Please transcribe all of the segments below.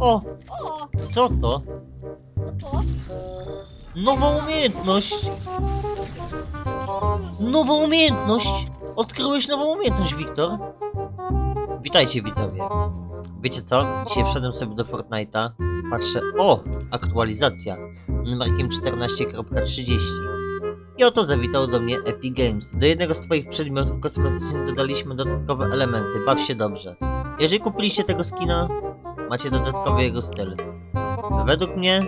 O, O, co to? no to. Nowa umiejętność! Nowa umiejętność! Odkryłeś nową umiejętność, Wiktor. Witajcie widzowie. Wiecie co? Dzisiaj wszedłem sobie do Fortnite'a i patrzę, o! Aktualizacja numerkiem 14.30. I oto zawitał do mnie Epic Games. Do jednego z twoich przedmiotów kosmetycznych dodaliśmy dodatkowe elementy. Baw się dobrze. Jeżeli kupiliście tego skina, macie dodatkowy jego styl. Według mnie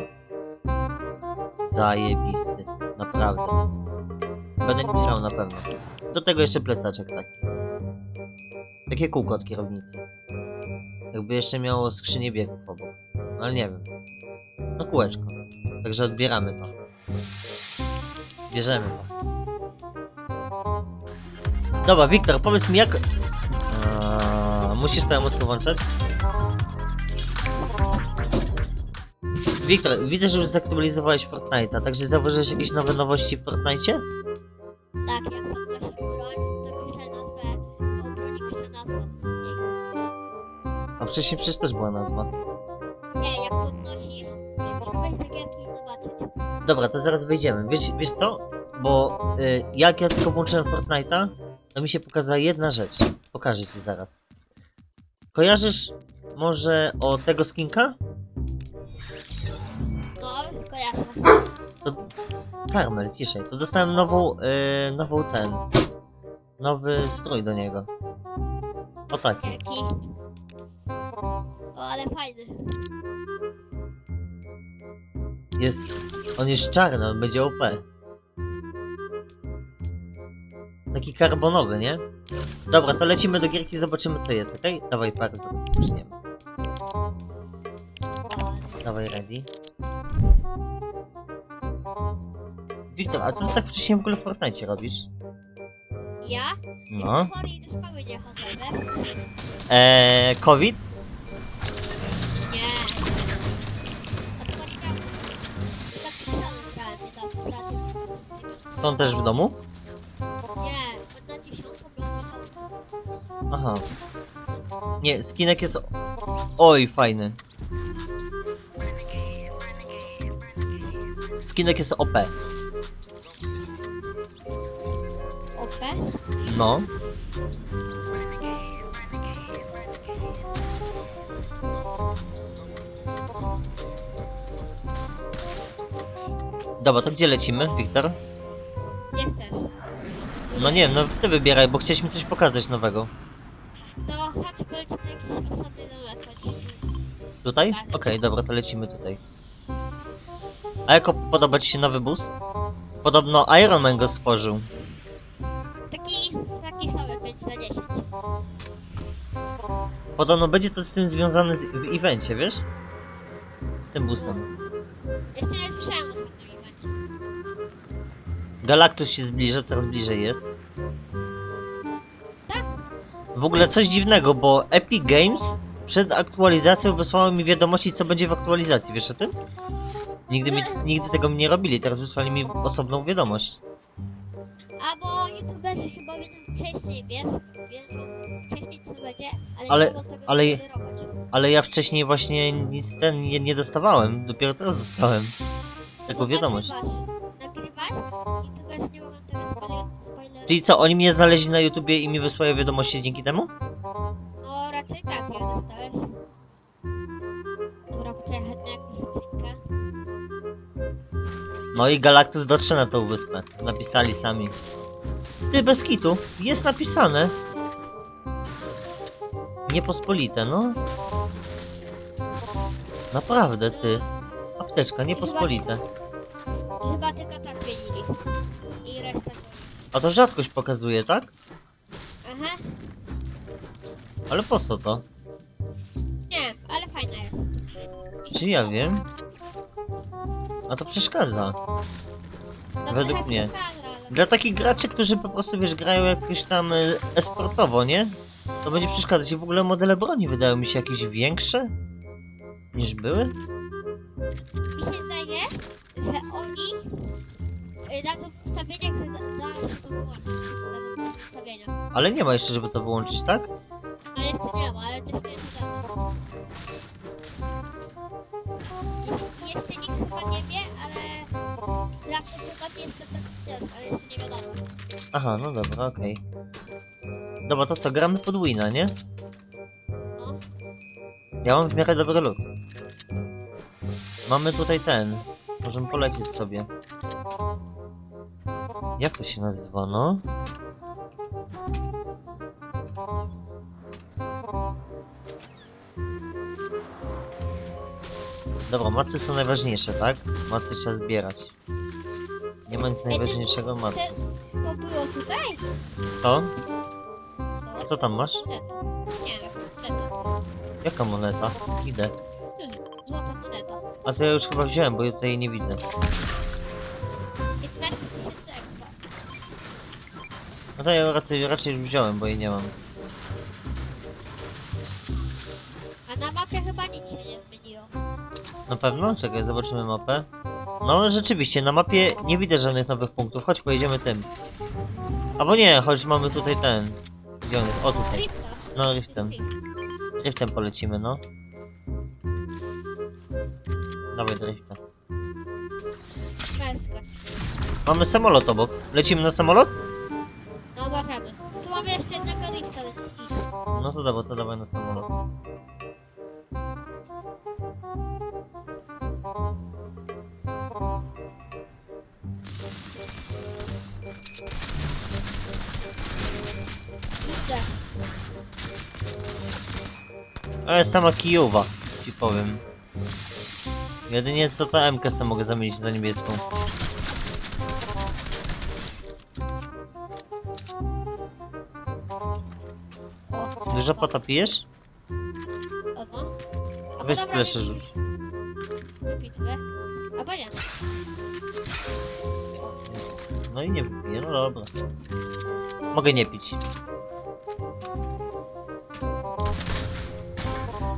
zajebisty. Naprawdę. Będę nim grał na pewno. Do tego jeszcze plecaczek taki. Takie kółko od kierownicy. Jakby jeszcze miało skrzynię biegów obok. No ale nie wiem. No kółeczko. Także odbieramy to. Bierzemy to. Dobra, Wiktor, powiedz mi jak... Musisz tę emotkę włączać? Wiktor, widzę, że już zaktualizowałeś Fortnite'a, także zauważyłeś jakieś nowe nowości w Fortnite'cie? Tak, jak podnosisz broń, to pisze nazwę, o broni pisze nazwę. A wcześniej przecież też była nazwa. Nie, jak podnosisz, musisz wejść do gierki i zobaczyć. Dobra, to zaraz wejdziemy. Wiesz, wiesz co? Bo y, jak ja tylko włączyłem Fortnite'a, to mi się pokazała jedna rzecz. Pokażę ci zaraz. Kojarzysz może o tego skinka? No, kojarzę. To... Karmel, ciszej. To dostałem nową, y, nową ten... Nowy strój do niego. O taki. Gierki. O, ale fajny. Jest... On jest czarny, on będzie OP. Taki karbonowy, nie? Dobra, to lecimy do gierki, zobaczymy co jest, okej? Dawaj parę, zaraz zaczniemy. Dawaj ready. Wiktor, a co ty tak wcześniej w ogóle w Fortnite robisz? Ja? No. Jestem chory i do szkoły nie chodzę, wiesz? Eee, COVID? Nie. A to tak grałem. Tak grałem niedawno, prawie. Są też w domu? Aha. Nie, skinek jest... Oj, fajny. Skinek jest OP. OP? No. Dobra, to gdzie lecimy, Wiktor? Nie chcesz. No nie no ty wybieraj, bo chcieliśmy coś pokazać nowego. To chodź powiedzmy jakiś osobny domek, chodź. Tutaj? Tak. Okej, dobra, to lecimy tutaj. A jako podoba ci się nowy bus? Podobno Iron Man go stworzył. Taki, taki sobie 5 za 10. Podobno będzie to z tym związane z, w evencie, wiesz? Z tym busem. Jeszcze nie słyszałem o tym evencie. Galactus się zbliża, coraz bliżej jest. W ogóle coś dziwnego, bo Epic Games przed aktualizacją wysłało mi wiadomości, co będzie w aktualizacji, wiesz o tym? Nigdy, mi, nigdy tego mi nie robili, teraz wysłali mi osobną wiadomość. A bo youtuberzy chyba wiedzą wcześniej, wiesz? Wiedzą wcześniej co będzie, ale, Ale- nie mogą tego ale-. Ale ja wcześniej właśnie nic ten nie, nie dostawałem, dopiero teraz dostałem taką Bo wiadomość. Nagrywasz, nagrywasz youtuberzy nie mogą tego spoilerować. Czyli co, oni mnie znaleźli na YouTubie i mi wysłają wiadomości dzięki temu? No raczej tak, jak dostałeś. Dobra, poczekaj, chętnie jakąś skrzynkę. No i Galactus dotrze na tą wyspę. Napisali sami. Ty, bez kitu. Jest napisane. Niepospolite, no. Naprawdę, ty. Apteczka, niepospolite. A to rzadkość pokazuje, tak? Aha, Ale po co to? nie wiem, ale fajna jest. Czy ja wiem? A to przeszkadza. No, Według trochę mnie. przeszkadza, ale- Dla takich graczy, którzy po prostu, wiesz, grają jakoś tam e, esportowo, nie? To będzie przeszkadzać. I w ogóle modele broni wydają mi się jakieś większe niż były. Mi się zdaje, że oni y, dadzą ustawienia, jak ale nie ma jeszcze, żeby to wyłączyć, tak? No jeszcze nie ma, ale też nie jest Jeszcze nikt chyba nie wie, ale zawsze chyba jest to ten ale jeszcze nie wiadomo. Aha, no dobra, okej. Dobra, to co, gramy pod Wina, nie? No. Ja mam w miarę dobry look. Mamy tutaj ten. Możemy polecieć sobie. Jak to się nazywa, no? Dobra, macy są najważniejsze, tak? Macy trzeba zbierać. Nie ma nic najważniejszego macy. To było tutaj? To? To Co tam masz? Nie wiem, moneta. Jaka moneta? Idę. Złota moneta. A to ja już chyba wziąłem, bo ja tutaj nie widzę. No to ja raczej, raczej wziąłem, bo jej nie mam. A na mapie chyba nic się nie zmieniło. Na pewno? Czekaj, zobaczymy mapę. No rzeczywiście, na mapie nie widzę żadnych nowych punktów. Chodź, pojedziemy tym. Albo nie, choć mamy tutaj ten. Gdzie on jest? O, tutaj. Rifta. No, riftem. Riftem polecimy, no. Dawaj do rifta. Męska. Mamy samolot obok. Lecimy na samolot? Możemy. Tu mamy jeszcze jednego ludzki. No to dobra, to dawaj na samolot. Kurde. Ale sama kijowa, ci powiem. Jedynie co to MK mogę zamienić za niebieską. O, Dużo pota pijesz? o no. A Weź spleszę nie rzuć. Wypić sobie. Albo nie. No i nie wypiję, no dobra. Mogę nie pić.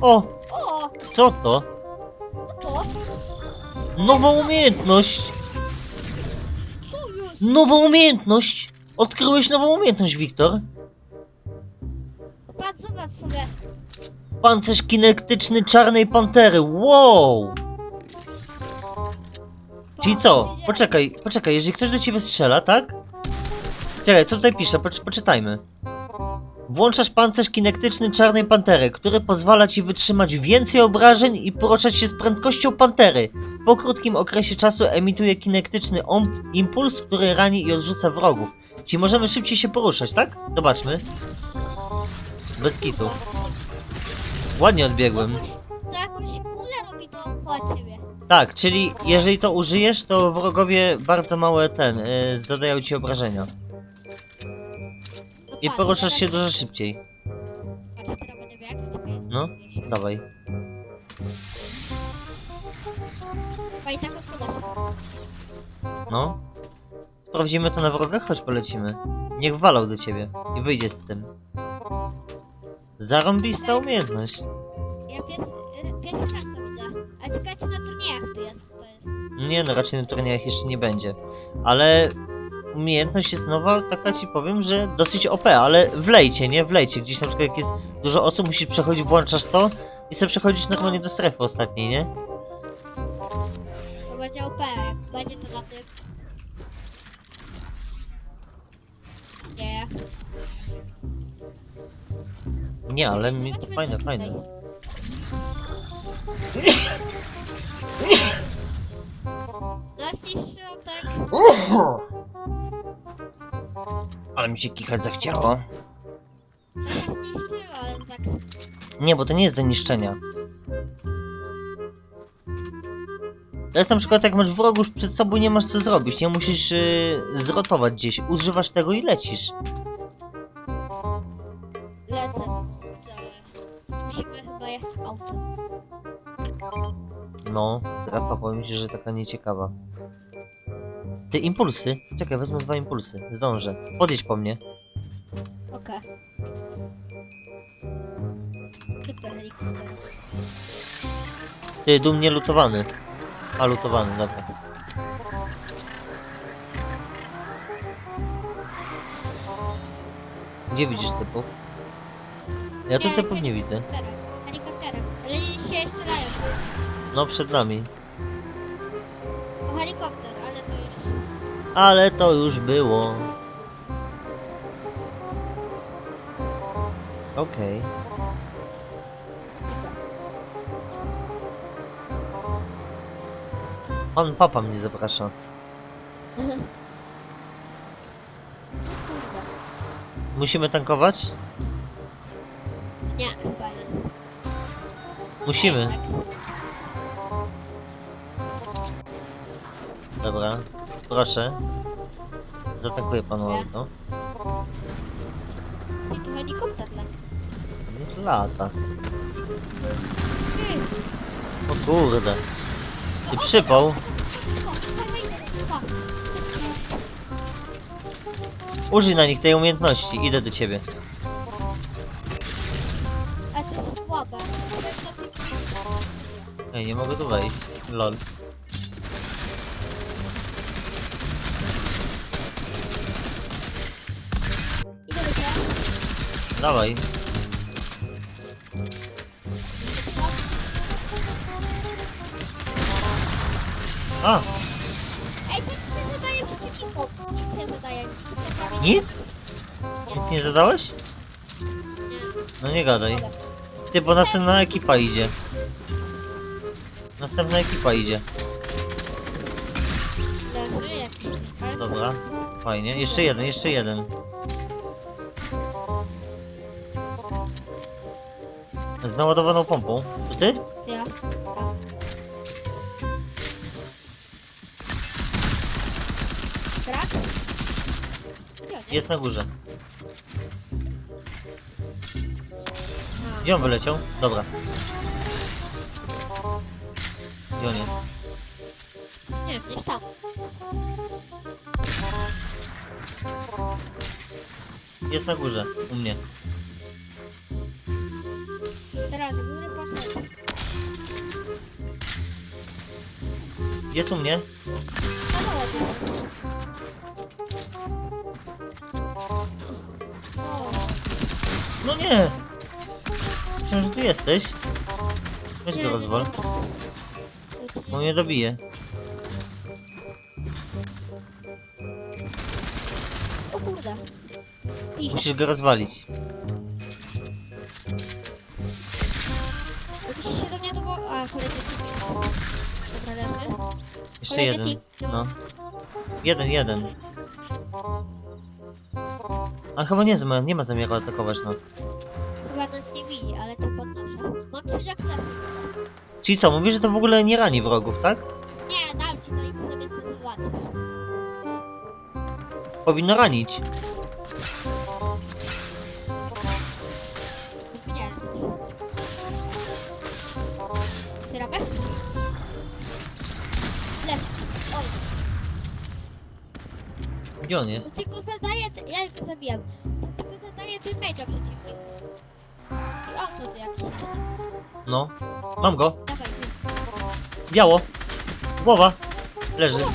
O! O, Co to? no to. Nowa umiejętność! Co już? Nową umiejętność! Odkryłeś nową umiejętność, Wiktor. Zobacz sobie. Pancerz kinektyczny czarnej pantery. Wow! Czyli co? Poczekaj, poczekaj, jeżeli ktoś do ciebie strzela, tak? Czekaj, co tutaj pisze? Poczy poczytajmy. Włączasz pancerz kinektyczny czarnej pantery, który pozwala ci wytrzymać więcej obrażeń i poruszać się z prędkością pantery. Po krótkim okresie czasu emituje kinektyczny impuls, który rani i odrzuca wrogów. Czyli możemy szybciej się poruszać, tak? Zobaczmy. Bez kitu. Ładnie odbiegłem. To jakąś kulę robi dookoła ciebie. Tak, czyli jeżeli to użyjesz, to wrogowie bardzo małe ten, y, zadają ci obrażenia. I poruszasz się teraz- dużo szybciej. Patrz, teraz będę biegł. Czekaj. No, dawaj. Chyba i tak odchodzę. No. Sprawdzimy to na wrogach, choć polecimy. Niech walał do ciebie i wyjdzie z tym. Zarąbista umiejętność. Ja y, pierwszy raz to widzę. A czekajcie na turniejach tu jest. To jest. Nie no, raczej na turniejach jeszcze nie będzie. Ale umiejętność jest nowa, taka ci powiem, że dosyć OP, ale wlejcie, nie? Wlejcie. Gdzieś na przykład jak jest dużo osób, musisz przechodzić, włączasz to i sobie przechodzisz normalnie do strefy ostatniej, nie? To będzie OP, jak będzie to na tym. Nie. Nie, ale mi to fajne, fajne. tak. Ale mi się kichać zachciało. Ale tak. Nie, bo to nie jest do niszczenia. To jest na przykład jak masz wrogów przed sobą, nie masz co zrobić, nie musisz yy, zrotować gdzieś, używasz tego i lecisz. No, strefa powiem ci, że taka nieciekawa. Ty, impulsy? Czekaj, wezmę dwa impulsy, zdążę. Podjedź po mnie. Okej. Helikopter. Ty, dumnie lutowany. A, lutowany, dobra. Gdzie widzisz typów? Ja tu Nie, typów nie widzę. Helikopterem. No, przed nami. Helikopter, ale to już... Ale to już było. Okej. Pan papa mnie zaprasza. Kurde. Musimy tankować? Nie, chyba nie. Musimy. Tak. Dobra. Proszę. Zatankuję panu auto. Tu helikopter leci. Lata. Ty, O kurde. Ty przypał. Użyj na nich tej umiejętności. Idę do ciebie. A to jest słabe. Ej, nie mogę tu wejść. Lol. Dawaj. A, Ej, to nic nie zadaje. Nic nie zadaje. Nic nic? nie zadałeś? No nie gadaj. Ty, bo następna ekipa idzie. Następna ekipa idzie. Dobra. Fajnie. Jeszcze jeden, jeszcze jeden. Z naładowaną pompą. To ty? Ja. Nie. Jest na górze. Gdzie on wyleciał? Dobra. Gdzie on jest? Nie, tam. Jest na górze. U mnie. Jest u mnie. No nie! Myślałem, że tu jesteś. Weź go rozwal. Bo mnie dobije. O kurde. Iść. Musisz go rozwalić. Jakbyś się do mnie dowo... A, kolejny typ. Jeszcze jeden. No. Jeden, jeden. A chyba nie, zma- nie ma zamiaru atakować nas. Chyba nas nie widzi, ale to podnoszę. Mam jak leży. Czyli co, mówisz, że to w ogóle nie rani wrogów, tak? Nie, dam ci to i sobie to zobaczysz. Powinno ranić. Nie. Gdzie on jest? tylko zadaje... Ja go zabijam. Tylko zadaje damage'a przeciwnik. I on to jakiś. No. Mam go. Dawaj. Biało. Głowa. Leży. O.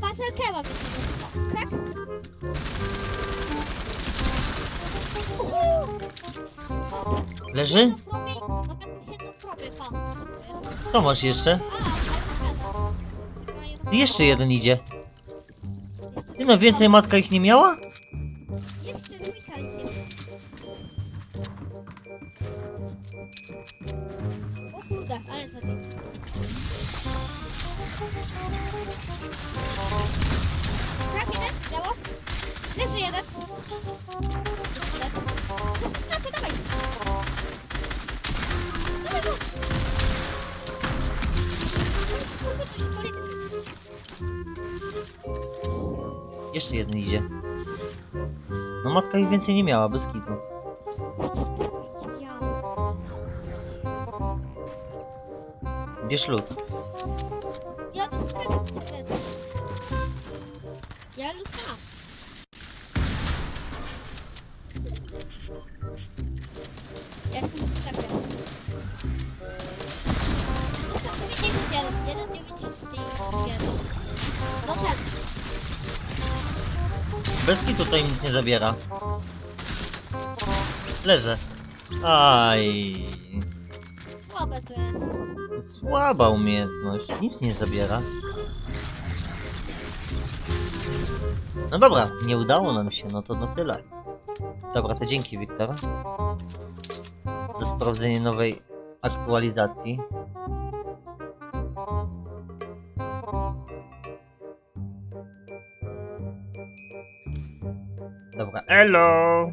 Faselkę mam pan. Co masz jeszcze? Jeszcze jeden idzie. Ty no, więcej matka ich nie miała? Jeszcze dwójka Jeszcze jeden idzie. No matka ich więcej nie miała, bez kitu. Bierz lód. Ja skakam Ja luz Bez kitu tutaj nic nie zabiera. Leżę. Aj. Słabe to jest. Słaba umiejętność. Nic nie zabiera. No dobra, nie udało nam się, no to na tyle. Dobra, to dzięki Wiktor. Za sprawdzenie nowej aktualizacji. Dobra, elo!